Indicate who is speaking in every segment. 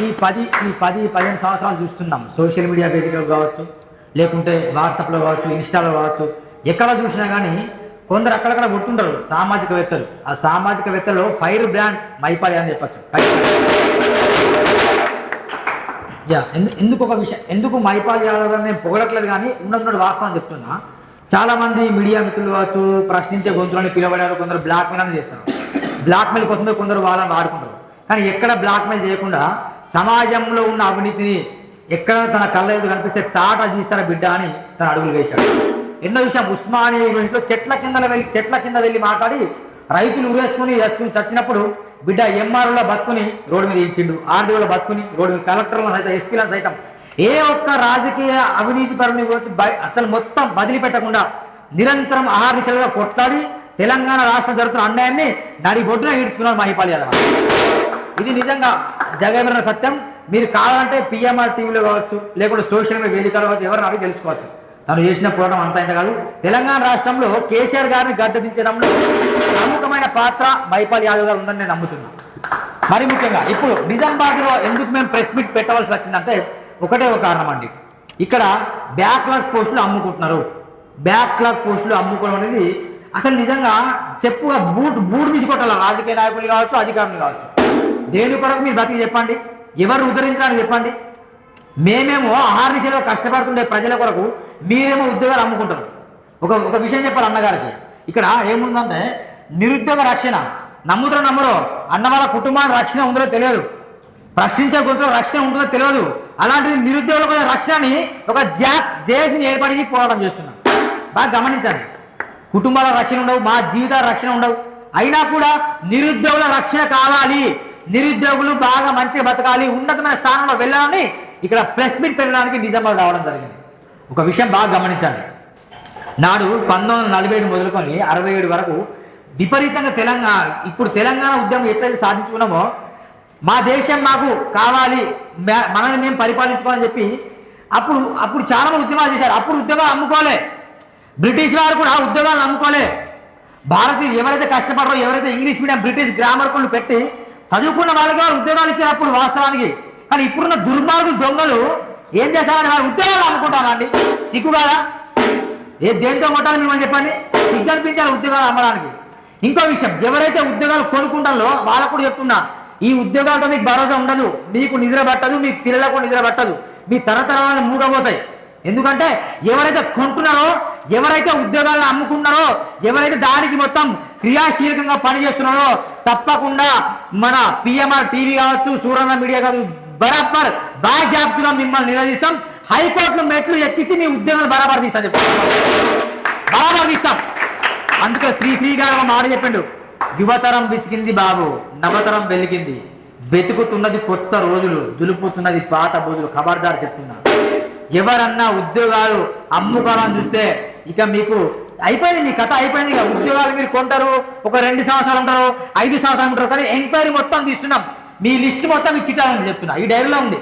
Speaker 1: ఈ పది ఈ పది పదిహేను సంవత్సరాలు చూస్తున్నాం. సోషల్ మీడియా వేదికలు కావచ్చు లేకుంటే వాట్సాప్లో కావచ్చు ఇన్స్టాలో కావచ్చు. ఎక్కడ చూసినా కానీ కొందరు అక్కడక్కడ గుర్తుంటారు సామాజికవేత్తలు. ఆ సామాజికవేత్తలో ఫైర్ బ్రాండ్ మైపాలి అని చెప్పచ్చు. యా ఎందు- ఎందుకు ఒక విషయం ఎందుకు మైపాలి యాదవ్ గారిని నేను పొగడట్లేదు కానీ ఉన్నట్టున్నాడు వాస్తవం చెప్తున్నా. చాలామంది మీడియా మిత్రులు కావచ్చు ప్రశ్నించే గొంతులని పిలవడారు కొందరు బ్లాక్మెయిల్ అని చేస్తారు. బ్లాక్మెయిల్ కోసమే కొందరు వాళ్ళని వాడుకుంటారు. కానీ ఎక్కడ బ్లాక్మెయిల్ చేయకుండా సమాజంలో ఉన్న అవినీతిని ఎక్కడ తన కళ్ళ ఎదురు కనిపిస్తే తాట తీస్తాన బిడ్డ అని తన అడుగులు వేశాడు. ఎన్నో విషయం ఉస్మానియా యూనివర్సిటీలో చెట్ల కింద వెళ్ళి చెట్ల కింద వెళ్ళి మాట్లాడి రైతులు ఉరేసుకుని చచ్చి- చచ్చినప్పుడు బిడ్డ ఎంఆర్ఓలో బతుకుని రోడ్డు మీద ఇచ్చిండు ఆర్డీఓలో బతుకుని రోడ్డు మీద కలెక్టర్లను సైతం ఎస్పీలను సైతం. ఏ ఒక్క రాజకీయ అవినీతి పరుని అసలు మొత్తం వదిలిపెట్టకుండా నిరంతరం ఆహార్నిశలుగా కొట్లాడి తెలంగాణ రాష్ట్రం జరుగుతున్న అన్యాయాన్ని నడి బొడ్డున ఈడ్చుకున్నాడు మహిపాల్ యాదవ్. ఇది నిజంగా జగన్ సత్యం. మీరు కావాలంటే పిఎంఆర్ టీవీలో కావచ్చు లేకుంటే సోషల్ మీడియా వేదికలో కావచ్చు ఎవరిని అడిగి తెలుసుకోవచ్చు. తను చేసిన పోరాటం అంత ఇంత కాదు. తెలంగాణ రాష్ట్రంలో కేసీఆర్ గారిని గద్దెదించడంలో ప్రముఖమైన పాత్ర మైపాల్ యాదవ్ గారు ఉందని నేను నమ్ముతున్నాను మరి ముఖ్యంగా ఇప్పుడు నిజామాబాద్లో ఎందుకు మేము ప్రెస్ మీట్ పెట్టవలసి వచ్చిందంటే ఒకటే ఒక కారణం అండి. ఇక్కడ బ్యాక్లాగ్ పోస్టులు అమ్ముకుంటున్నారు. బ్యాక్లాగ్ పోస్టులు అమ్ముకోవడం అనేది అసలు నిజంగా చెప్పుగా బూట్ బూట్ తీసుకొట్టాలి రాజకీయ నాయకులు కావచ్చు అధికారులు కావచ్చు. దేని కొరకు మీరు బతికి చెప్పండి? ఎవరు ఉద్ధరించడానికి చెప్పండి? మేమేమో ఆహార్నిశలో కష్టపడుతుండే ప్రజల కొరకు మీరేమో ఉద్యోగాలు అమ్ముకుంటారు. ఒక ఒక విషయం చెప్పాలి అన్నగారికి. ఇక్కడ ఏముందంటే నిరుద్యోగ రక్షణ. నమ్ముతారు నమ్మరు అన్న వాళ్ళ కుటుంబానికి రక్షణ ఉందో తెలియదు. ప్రశ్నించే గొంతులో రక్షణ ఉంటుందో తెలియదు. అలాంటిది నిరుద్యోగుల కూడా రక్షణని ఒక జా జేఏసీని ఏర్పడి పోరాటం చేస్తున్నాం బాగా గమనించండి. కుటుంబాల రక్షణ ఉండవు మా జీవితాల రక్షణ ఉండవు. అయినా కూడా నిరుద్యోగుల రక్షణ కావాలి. నిరుద్యోగులు బాగా మంచిగా బతకాలి ఉన్నతమైన స్థానంలో వెళ్ళాలని ఇక్కడ ప్రెస్ మీట్ పెట్టడానికి నిజామాబాద్ రావడం జరిగింది. ఒక విషయం బాగా గమనించండి. నాడు పంతొమ్మిది వందల నలభై ఏడు మొదలుకొని అరవై ఏడు వరకు విపరీతంగా తెలంగాణ ఇప్పుడు తెలంగాణ ఉద్యమం ఎట్లయితే సాధించుకున్నామో మా దేశం మాకు కావాలి మనల్ని మేము పరిపాలించుకోవాలని చెప్పి అప్పుడు అప్పుడు చాలా మంది ఉద్యమాలు చేశారు. అప్పుడు ఉద్యోగాలు అమ్ముకోలే. బ్రిటిష్ వారు కూడా ఉద్యోగాలను అమ్ముకోలే. భారతీయ ఎవరైతే కష్టపడరో ఎవరైతే ఇంగ్లీష్ మీడియం బ్రిటిష్ గ్రామర్ కొన్ని పెట్టి చదువుకున్న వాళ్ళకి వాళ్ళు ఉద్యోగాలు ఇచ్చినప్పుడు వాస్తవానికి. కానీ ఇప్పుడున్న దుర్మార్గులు దొంగలు ఏం చేస్తారని వాళ్ళు ఉద్యోగాలు అమ్ముకుంటారండి. సిగ్గు కదా? ఏ దేంతో కొట్టాలి మిమ్మల్ని చెప్పండి? సిగ్గు అనిపించాలి ఉద్యోగాలు అమ్మడానికి. ఇంకో విషయం ఎవరైతే ఉద్యోగాలు కొనుక్కుంటారో వాళ్ళకు కూడా చెప్తున్నా ఈ ఉద్యోగాలతో మీకు భరోసా ఉండదు మీకు నిద్ర పట్టదు మీ పిల్లలకు నిద్ర పట్టదు మీ తరతరాలను మూగబోతాయి. ఎందుకంటే ఎవరైతే కొంటున్నారో ఎవరైతే ఉద్యోగాలను అమ్ముకున్నారో ఎవరైతే దానికి మొత్తం క్రియాశీలకంగా పనిచేస్తున్నారో తప్పకుండా మన పిఎంఆర్ టీవీ కావచ్చు సూరణ మీడియా కావచ్చు బరాబర్ బాధ్యాప్తుగా మిమ్మల్ని నిలదీస్తాం. హైకోర్టులో మెట్లు ఎక్కించి మీ ఉద్యోగాలు బరాబర్ తీస్తాం చెప్పి. బరాబర్ తీస్తాం. అందుకే శ్రీశ్రీ గారు మాట చెప్పిండు. యువతరం విసిగింది బాబు నవతరం వెలిగింది. వెతుకుతున్నది కొత్త రోజులు దులుపుతున్నది పాత రోజులు. ఖబర్దారు చెప్తున్నా. ఎవరన్నా ఉద్యోగాలు అమ్ముకోవాలని చూస్తే ఇక మీకు అయిపోయింది మీ కథ అయిపోయింది ఇక. ఉద్యోగాలు మీరు కొంటారు ఒక రెండు సంవత్సరాలు ఉంటారు ఐదు సంవత్సరాలు ఉంటారు కానీ ఎంక్వైరీ మొత్తం తీస్తున్నాం. మీ లిస్ట్ మొత్తం మీ చిట్టా చెప్తున్నా. ఈ డైరీలో ఉంది.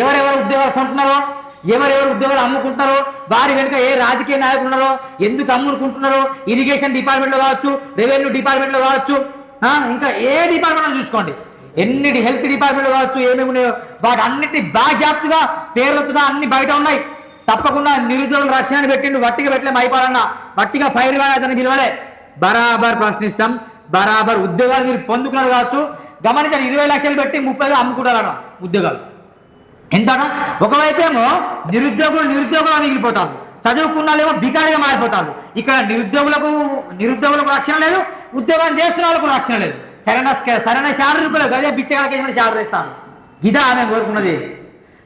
Speaker 1: ఎవరెవరు ఉద్యోగాలు కొంటున్నారో ఎవరెవరు ఉద్యోగాలు అమ్ముకుంటున్నారో వారి వెనుక ఏ రాజకీయ నాయకులు ఉన్నారో ఎందుకు అమ్ముకుంటున్నారో ఇరిగేషన్ డిపార్ట్మెంట్లో కావచ్చు రెవెన్యూ డిపార్ట్మెంట్లో కావచ్చు ఇంకా ఏ డిపార్ట్మెంట్లో చూసుకోండి. ఎన్ని హెల్త్ డిపార్ట్మెంట్లో కావచ్చు ఏమేమి ఉన్నాయో వాటి అన్నిటిని బాధ్యాప్తుగా పేర్లతో సహా అన్ని బయట ఉన్నాయి. తప్పకుండా నిరుద్యోగుల రక్షణ పెట్టిండు వట్టిగా పెట్టలే మైపాలన్న వట్టిగా ఫైర్ కానీ అతను పిలవలే. బరాబర్ ప్రశ్నిస్తాం. బరాబర్ ఉద్యోగాలు మీరు పొందుకున్నారు కావచ్చు. గమనించండి ఇరవై లక్షలు పెట్టి ముప్పై అమ్ముకుంటారన్న ఉద్యోగాలు. ఎంతనా? ఒకవైపేమో నిరుద్యోగులు నిరుద్యోగులు మిగిలిపోతారు. చదువుకున్న వాళ్ళేమో బికారిగా మారిపోతారు. ఇక్కడ నిరుద్యోగులకు నిరుద్యోగులకు రక్షణ లేదు ఉద్యోగం చేస్తున్న వాళ్ళకు రక్షణ లేదు. సరైన సరైన శాలరీ కూడా అదే బిచ్చగాలకేసిన శాలరీ ఇస్తాను ఇదా ఆమె కోరుకున్నది.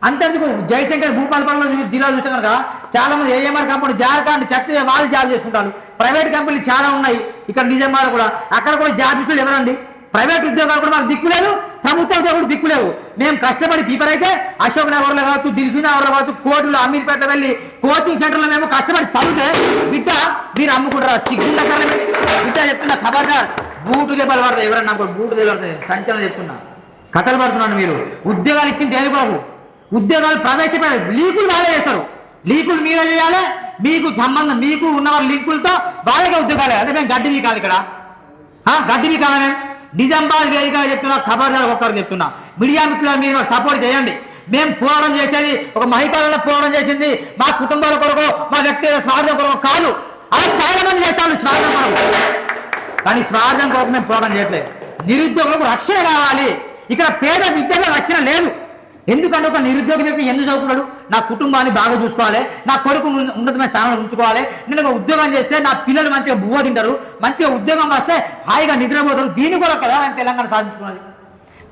Speaker 1: అంతెందుకు? జయశంకర్ భూపాలపల్లిలో జిల్లా చూస్తే కనుక చాలా మంది ఏఎంఆర్ కంపెనీ జార్ఖండ్ చక్కగా వాళ్ళు జాబ్ చేసుకుంటారు. ప్రైవేట్ కంపెనీలు చాలా ఉన్నాయి. ఇక్కడ నిజామాబాద్ కూడా. అక్కడ కూడా జాబ్ జాబిస్టులు ఎవరండి ప్రైవేట్ ఉద్యోగాలు కూడా మాకు దిక్కు లేదు. ప్రభుత్వ ఉద్యోగులు దిక్కు లేవు. మేము కష్టపడి పీపర్ అయితే అశోక్ నగర్లో కావచ్చు దిల్సీ నగర్లో కావచ్చు కోర్టులో అమీర్పేటలో వెళ్ళి కోచింగ్ సెంటర్లో మేము కష్టపడి చదివితే బిడ్డ మీరు అమ్ముకుంటారా? సిగ్గుల కారణమే బిడ్డ చెప్తున్నా ఖబర్దార్. బూటు దెబ్బలు పడతాయి. ఎవరన్నా బూటు దెబ్బలు పడతాయి. సంచలనం చెప్తున్నా. కథలు పడుతున్నాను మీరు. ఉద్యోగాలు ఇచ్చింది దేని కొరకు ఉద్యోగాలు ప్రవేశపెట్టారు లీకులు వాళ్ళే చేస్తారు. లీకులు మీరే చేయాలి. మీకు సంబంధం మీకు ఉన్నవారు లింకులతో వాళ్ళకే ఉద్యోగాలే అంటే మేము గడ్డి మీకాలి ఇక్కడ. గడ్డి గడ్డి మీకాలనే నిజామాబాద్ వేదికగా చెప్తున్నా ఖబర్దార్ ఒక్కరు చెప్తున్నా. మీడియా మిత్రులు మీరు సపోర్ట్ చేయండి. మేము పోరాటం చేసేది ఒక మహిళల పోరాటం చేసింది మా కుటుంబాల కొరకు మా వ్యక్తిగత స్వార్థం కొరకు కాదు. అలా చాలా మంది చేస్తాను స్వార్థం కొరకు. కానీ స్వార్థం కొరకు మేము పోరాటం చేయట్లేదు. నిరుద్యోగులకు రక్షణ కావాలి. ఇక్కడ పేద విద్యలో రక్షణ లేదు. ఎందుకంటే ఒక నిరుద్యోగ వ్యక్తి ఎందుకు చదువుకున్నాడు నా కుటుంబాన్ని బాగా చూసుకోవాలి నా కొడుకు ఉన్నతమైన స్థానంలో ఉంచుకోవాలి నేను ఒక ఉద్యోగం చేస్తే నా పిల్లలు మంచిగా బువ్వ తింటారు మంచిగా ఉద్యోగం వస్తే హాయిగా నిద్రపోతారు దీని కూడా కదా నేను తెలంగాణ సాధించుకున్నది.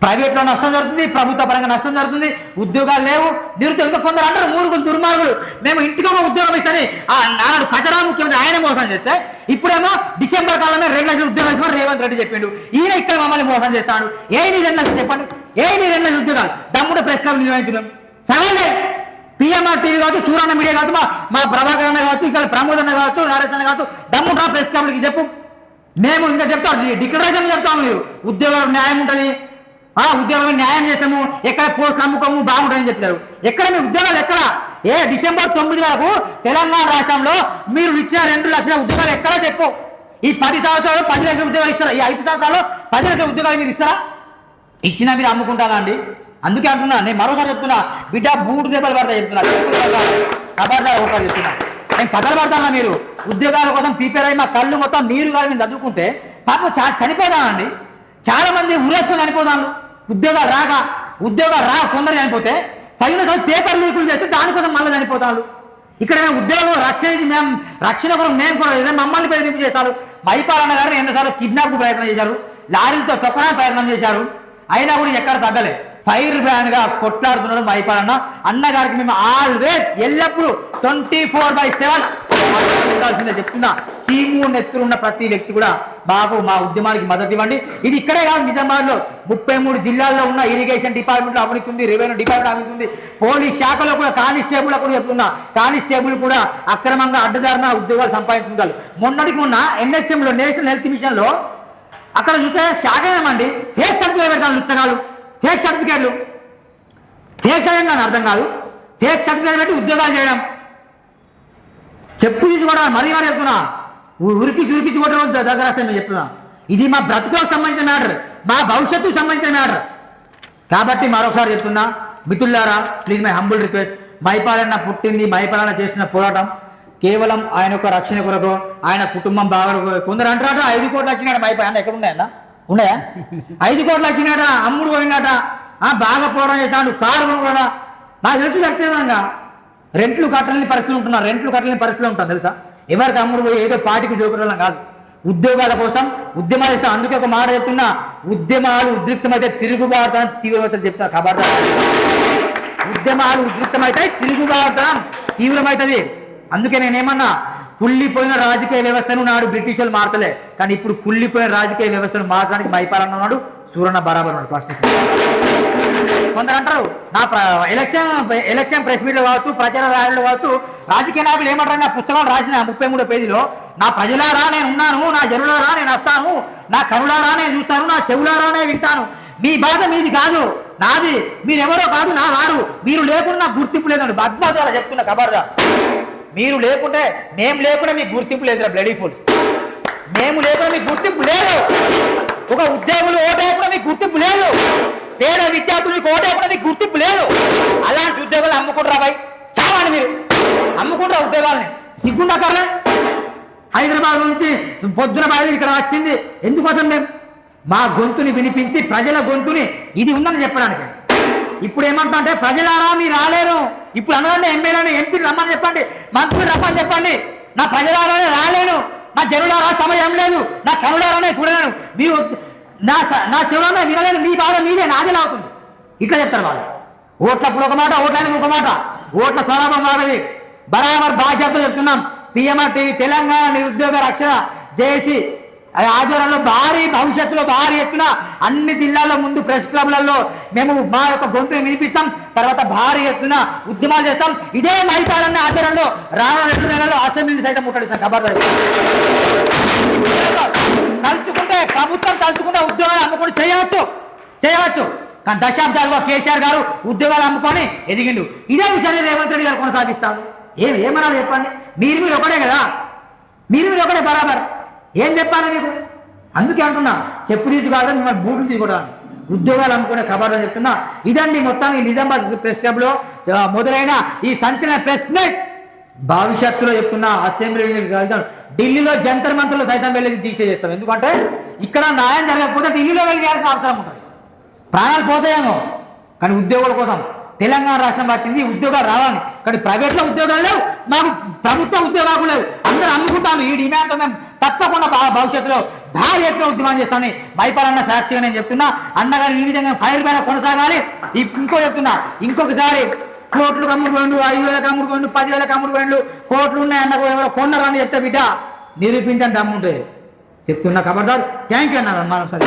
Speaker 1: ప్రైవేట్లో నష్టం జరుగుతుంది ప్రభుత్వ పరంగా నష్టం జరుగుతుంది ఉద్యోగాలు లేవు నిరుద్యోగ ఇంకా కొందరు అంటారు మూరుగులు దుర్మార్గులు మేము ఇంటికి ఒక ఉద్యోగం ఇస్తాని ఆ నాడు కచరా ముఖ్యమంత్రి ఆయన మోసం చేస్తే ఇప్పుడేమో డిసెంబర్ కాలంలో రెండు లక్షల ఉద్యోగం రేవంత్ రెడ్డి చెప్పిండు. ఈయన ఇక్కడ మమ్మల్ని మోసం చేస్తాడు. ఏ నిజంగా చెప్పండి? ఏ నీ రెండు ఉద్యోగాలు దమ్ముడు ప్రెస్ క్లబ్ నిర్వహించడం. సరే పిఎంఆర్ టీవీ కావచ్చు సూరన్న మీడియా కావచ్చు మా మా ప్రభాకర్ అన్న కావచ్చు ఇక్కడ ప్రమోద్ అన్న కావచ్చు నారేష్ అన్న కావచ్చు దమ్ముగా ప్రెస్ క్లబ్కి చెప్పు. మేము ఇంకా చెప్తాం. డిక్లరేషన్ చెప్తాము మీరు. ఉద్యోగం న్యాయం ఉంటుంది. ఆ ఉద్యోగం న్యాయం చేస్తాము. ఎక్కడ పోస్ట్ అమ్ముకోము బాగుంటుందని చెప్పారు ఎక్కడ మీ ఉద్యోగాలు ఎక్కడ? ఏ డిసెంబర్ తొమ్మిది వరకు తెలంగాణ రాష్ట్రంలో మీరు ఇచ్చిన రెండు లక్షల ఉద్యోగాలు ఎక్కడ చెప్పు. ఈ పది సంవత్సరాలు పది లక్షల ఉద్యోగాలు ఇస్తారా? ఈ ఐదు సంవత్సరాలు పది లక్షల ఉద్యోగాలు మీరు ఇస్తారా? ఇచ్చినా మీరు అమ్ముకుంటారా అండి? అందుకే అంటున్నా నేను మరోసారి చెప్తున్నా బిడ్డ బూడు దెబ్బలు పడతా చెప్తున్నా ఖబర్దార్ ఒకటి చెప్తున్నా. నేను కథలు పడతానా మీరు? ఉద్యోగాల కోసం ప్రిపేర్ అయ్యి మా కళ్ళు మొత్తం నీరు కాదు మేము చదువుకుంటే పాపం చా చనిపోతానండి చాలా మంది ఉరేసుకొని చనిపోతాను ఉద్యోగాలు రాక ఉద్యోగాలు రా కొందరు చనిపోతే సైన్ పేపర్ లీకులు చేస్తే దానికోసం మళ్ళీ చనిపోతాను ఇక్కడ మేము ఉద్యోగం రక్షణ ఇది మేము రక్షణ కొరకు మేము కూడా మమ్మల్ని బెదిరింపు చేస్తారు. భయపాలన్న గారిని ఎన్నోసార్లు కిడ్నాప్ ప్రయత్నం చేశారు. లారీలతో తొక్కడానికి ప్రయత్నం చేశారు. అయినా కూడా ఎక్కడ తగ్గలే. ఫైర్ బ్యాన్గా కొట్లాడుతున్నాడు మైపాలన్న అన్నగారికి మేము ఆల్వేస్ ఎల్లప్పుడూ ట్వంటీ ఫోర్ బై సెవెన్ ఉండాల్సిందే చెప్తున్నా. చీము నెత్తురున్న ప్రతి వ్యక్తి కూడా బాబు మా ఉద్యమానికి మద్దతు ఇవ్వండి. ఇది ఇక్కడే కాదు నిజామాబాద్లో ముప్పై మూడు జిల్లాల్లో ఉన్న ఇరిగేషన్ డిపార్ట్మెంట్లో అవినీతి రెవెన్యూ డిపార్ట్మెంట్ అవినీతి పోలీస్ శాఖలో కూడా కానిస్టేబుల్ కూడా చెప్తున్నా. కానిస్టేబుల్ కూడా అక్రమంగా అడ్డదారిన ఉద్యోగాలు సంపాదించుకుంటారు. మొన్నటికి మొన్న ఎన్హెచ్ఎం లో నేషనల్ హెల్త్ మిషన్లో అక్కడ చూస్తే శాఖ ఏమండి ఫేక్ సర్టిఫికేట్ పెడతాను లుచ్చగాలు ఫేక్ సర్టిఫికేట్లు. ఫేక్ సర్టిఫికేట్ నాకు అర్థం కాదు. ఫేక్ సర్టిఫికేట్ పెట్టి ఉద్యోగాలు చేయడం. చెప్పు తీసి కూడా మరీ మరీ చెప్తున్నా. ఉరికి చురికి కొట్టడం దగ్గర వస్తే నేను చెప్తున్నా. ఇది మా బ్రతుకులకు సంబంధించిన మ్యాటర్. మా భవిష్యత్తుకు సంబంధించిన మ్యాటర్. కాబట్టి మరొకసారి చెప్తున్నా. మిత్రులారా ప్లీజ్ మై హంబుల్ రిక్వెస్ట్. మైపాలన్న పుట్టింది మైపాలన్న చేసిన పోరాటం. కేవలం ఆయన యొక్క రక్షణ కొరకు ఆయన కుటుంబం బాగా కొందరు అంటారట ఐదు కోట్లు వచ్చినాడు మైపాలన్న ఎక్కడ ఉన్నాయన్న? ఉన్నాయా? ఐదు కోట్లు వచ్చినాట అమ్ముడు పోయినాట ఆ, బాగా పోవడం చేశాడు కారు కొనుక్కున్నాడా? నాకు తెలుసు వ్యక్తిగతంగా రెంట్లు కట్టలేని పరిస్థితులు ఉంటున్నారు రెంట్లు కట్టలేని పరిస్థితులు ఉంటారు తెలుసా? ఎవరికి అమ్ముడు పోయి ఏదో పార్టీకి జోకుకోవడం కాదు. ఉద్యోగాల కోసం ఉద్యమాలు ఇస్తాం అందుకే ఒక మాట చెప్తున్నా ఉద్యమాలు ఉద్రిక్తమైతే తిరుగుబాటుతాం తీవ్రమైతే చెప్తున్నా ఖబర్దార్ ఉద్యమాలు ఉద్రిక్తమైతే తిరుగుబాటుతాం తీవ్రమైతుంది. అందుకే నేనేమన్నా కుళ్ళిపోయిన రాజకీయ వ్యవస్థను నాడు బ్రిటిషులు మారతలే. మార్చలే కానీ ఇప్పుడు కుళ్ళిపోయిన రాజకీయ వ్యవస్థను మార్చడానికి మైపాలన్న ఉన్నాడు సూరన్న బరాబర్ ఉన్నాడు ప్రశ్న కొందరు అంటారు నా ఎలక్షన్ ఎలక్షన్ ప్రెస్ మీట్లు కావచ్చు ప్రచార ర్యాలీలు కావచ్చు రాజకీయ నాయకులు ఏమంటారు నా పుస్తకాలు రాసిన ముప్పై మూడో పేజీలో నా ప్రజలారా నేను ఉన్నాను నా జనులారా నేను వస్తాను నా కనులారా నేను చూస్తాను నా చెవులారానే వింటాను. మీ బాధ మీది కాదు నాది మీరెవరో కాదు నా వారు. మీరు లేకుండా నాకు గుర్తింపు లేదండి. బద్మాసాల చెప్తున్నా కబర్దా మీరు లేకుంటే మేము లేకుండా మీకు గుర్తింపు లేదురా బ్లడీ ఫుల్స్. మేము లేకుండా మీకు గుర్తింపు లేదు. ఒక ఉద్యోగులు ఓటేయకుండా మీకు గుర్తింపు లేదు. పేద విద్యార్థులు మీకు ఓటేయకుండా మీకు గుర్తింపు లేదు. అలాంటి ఉద్యోగాలు అమ్ముకుంటారా బాయ్? చావండి మీరు. అమ్ముకుంటారా ఉద్యోగాలని? సిగ్గుండకర్లే హైదరాబాద్ నుంచి పొద్దున బయలుదేరి ఇక్కడ వచ్చింది. ఎందుకోసం మేము మా గొంతుని వినిపించి ప్రజల గొంతుని ఇది ఉందని చెప్పడానికి. ఇప్పుడు ఏమంటా అంటే ప్రజలారా మీరు రాలేరు. ఇప్పుడు అనగానే ఎమ్మెల్యేని ఎంపీ రమ్మని చెప్పండి మంత్రులు రమ్మని చెప్పండి. నా ప్రజలారానే రాలేను. నా జనులారా సమయం లేదు. నా కనులారానే చూడలేను. మీరు నా నా చెవులారా వినలేను. మీ బాధ మీదే నాదే అవుతుంది ఇట్లా చెప్తారు వాళ్ళు. ఓట్లప్పుడు ఒక మాట ఓట్లని ఒక మాట. ఓట్ల స్వరాభం వాడది. బరాబర్ బాధ్యతలు చెప్తున్నాం. పిఎంఆర్ టీవీ తెలంగాణ నిరుద్యోగ రక్షణ చేసి ఆధ్వర్యంలో భారీ భవిష్యత్తులో భారీ ఎత్తున అన్ని జిల్లాల్లో ముందు ప్రెస్ క్లబ్లలో మేము మా యొక్క గొంతుని వినిపిస్తాం. తర్వాత భారీ ఎత్తున ఉద్యమాలు చేస్తాం. ఇదే మైపాలన్న ఆధ్వర్యంలో రానున్న రెండు నెలల్లో అసెంబ్లీని సైతం ముట్టడిస్తాం. ఖబర్దారు. తలుచుకుంటే ప్రభుత్వం తలుచుకుంటే ఉద్యోగాలు అమ్ముకొని చేయవచ్చు. చేయవచ్చు. కానీ దశాబ్దాలుగా కేసీఆర్ గారు ఉద్యోగాలు అమ్ముకొని ఎదిగిండు. ఇదే విషయాన్ని రేవంత్ రెడ్డి గారు కొనసాగిస్తాను ఏం ఏమనాలి చెప్పండి? మీరు మీరు ఒకటే కదా? మీరు మీరు ఒకటే బరాబర్. ఏం చెప్పాలి నీకు? అందుకే అంటున్నా చెప్పు తీసి కాదని మిమ్మల్ని బూట్లు తీసుకోవడానికి ఉద్యోగాలు అనుకునే ఖబర్ అని చెప్తున్నా. ఇదండి మొత్తానికి నిజామాబాద్ ప్రెస్ క్లబ్లో మొదలైన ఈ సంచలన ప్రెస్ మీట్. భవిష్యత్తులో చెప్తున్నా అసెంబ్లీ ఢిల్లీలో జంతర్ మంత్రులు సైతం వెళ్ళి దీక్ష చేస్తాం. ఎందుకంటే ఇక్కడ న్యాయం జరగకపోతే ఢిల్లీలో వెళ్ళి చేయాల్సిన అవసరం ఉంటుంది. ప్రాణాలు పోతాయేమో. కానీ ఉద్యోగుల కోసం తెలంగాణ రాష్ట్రం వచ్చింది ఉద్యోగాలు రావాలి. కానీ ప్రైవేట్లో ఉద్యోగాలు లేవు. మాకు ప్రభుత్వ ఉద్యోగాలు లేవు. అందరూ ఉద్యమాలు ఈ డిమాండ్తో మేము తప్పకుండా భవిష్యత్తులో భారీ ఎత్తున ఉద్యమం చేస్తామని భయపడన్న సాక్షిగా నేను చెప్తున్నా. అన్నగారు ఈ విధంగా ఫైల్ పైన కొనసాగాలి. ఇంకో చెప్తున్నా. ఇంకొకసారి కోట్లు కమ్ముడు పోయిండు ఐదు వేల కమ్ముడు పోయిండు పదివేల కమ్ముడు పోయిండు కోట్లు ఉన్నాయి అన్న ఎవరో కొన్నారని చెప్తే బిడ్డ. నిరూపించని దమ్ముంటుంది చెప్తున్నా కబర్దార్ థ్యాంక్ యూ అన్నారు మనం సరే